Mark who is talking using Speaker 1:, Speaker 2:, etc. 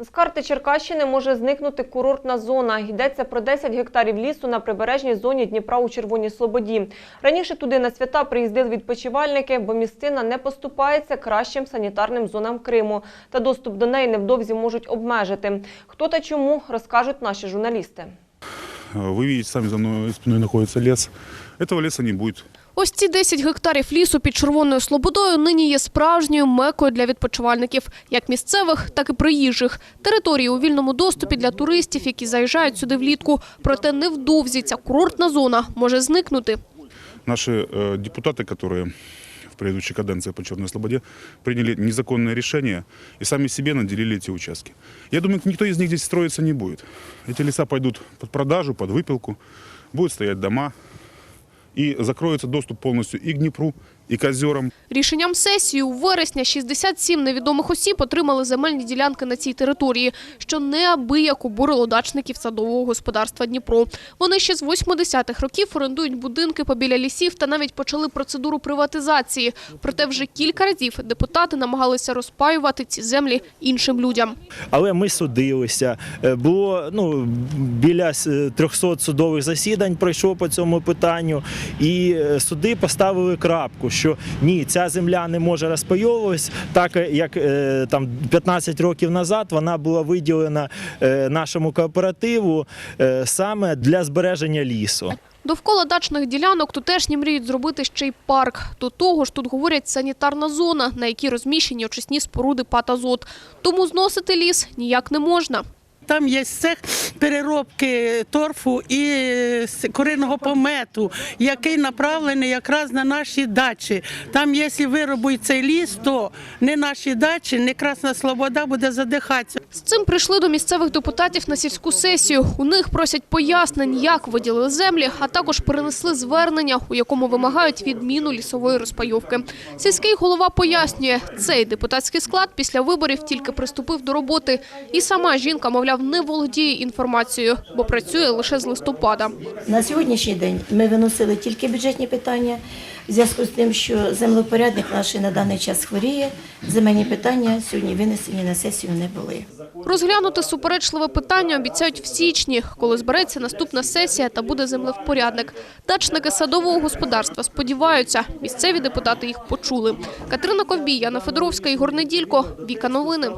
Speaker 1: З карти Черкащини може зникнути курортна зона. Йдеться про 10 гектарів лісу на прибережній зоні Дніпра у Червоній Слободі. Раніше туди на свята приїздили відпочивальники, бо місцина не поступається кращим санітарним зонам Криму. Та доступ до неї невдовзі можуть обмежити. Хто та чому, розкажуть наші журналісти.
Speaker 2: Вы видите, сами за мной спиной находится лес. Этого леса не будет.
Speaker 3: Ось ці 10 гектарів лісу під Червоною Слободою нині є справжньою мекою для відпочивальників, як місцевих, так і приїжджих. Території у вільному доступі для туристів, які заїжджають сюди влітку. Проте невдовзі ця курортна зона може зникнути.
Speaker 2: Наши э, депутаты, которые в предыдущей каденции по Черной Слободе приняли незаконное решение и сами себе наделили эти участки. Я думаю, никто из них здесь строиться не будет. Эти леса пойдут под продажу, под выпилку, будут стоять дома и закроется доступ полностью и к Днепру, и к озерам.
Speaker 3: Рішенням сесії у вересня 67 невідомих осіб отримали земельні ділянки на цій території, що неабияк обурило дачників садового господарства Дніпро. Вони ще з 80-х років орендують будинки побіля лісів та навіть почали процедуру приватизації. Проте вже кілька разів депутати намагалися розпаювати ці землі іншим людям.
Speaker 4: Але ми судилися. Е, Було ну, біля с- 300 судових засідань пройшло по цьому питанню, і е, суди поставили крапку, що ні, ця земля не може розпайовуватись, так е, як е, там 15 років назад вона була виділена е, нашому кооперативу саме для збереження лісу.
Speaker 3: Довкола дачних ділянок тутешні мріють зробити ще й парк. До того ж, тут говорять санітарна зона, на якій розміщені очисні споруди «Патазот». Тому зносити ліс ніяк не можна.
Speaker 5: Там є цех переробки торфу і с- куриного помету, який направлений якраз на наші дачі. Там, якщо виробить цей ліс, то не наші дачі, не Красна Слобода буде задихатися.
Speaker 3: З цим прийшли до місцевих депутатів на сільську сесію. У них просять пояснень, як виділили землі, а також перенесли звернення, у якому вимагають відміну лісової розпайовки. Сільський голова пояснює, цей депутатський склад після виборів тільки приступив до роботи. І сама жінка, мовляв, не володіє інформацією, бо працює лише з листопада.
Speaker 6: На сьогоднішній день ми виносили тільки бюджетні питання. В зв'язку з тим, що землепорядник наш на даний час хворіє, земельні питання сьогодні винесені на сесію не були.
Speaker 3: Розглянути суперечливе питання обіцяють в січні, коли збереться наступна сесія та буде землевпорядник. Дачники садового господарства сподіваються, місцеві депутати їх почули. Катерина Ковбій, Яна Федоровська, Ігор Неділько, Віка Новини.